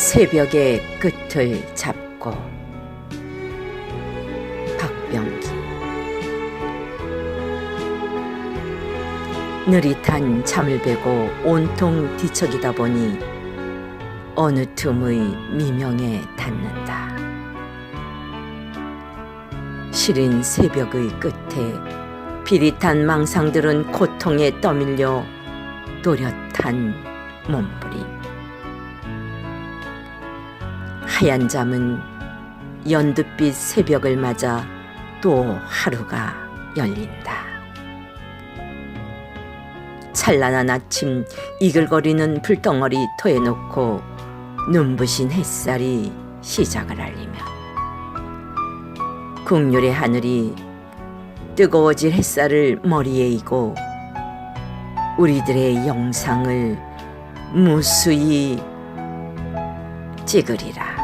새벽의 끝을 잡고 박병기 느릿한 잠을 베고 온통 뒤척이다 보니 어느 틈의 미명에 닿는다. 시린 새벽의 끝에 비릿한 망상들은 고통에 떠밀려 또렷한 몸부림. 하얀 잠은 연두빛 새벽을 맞아 또 하루가 열린다. 찬란한 아침 이글거리는 불덩어리 토에 놓고 눈부신 햇살이 시작을 알리며 국률의 하늘이 뜨거워질 햇살을 머리에 이고 우리들의 영상을 무수히 찍으리라.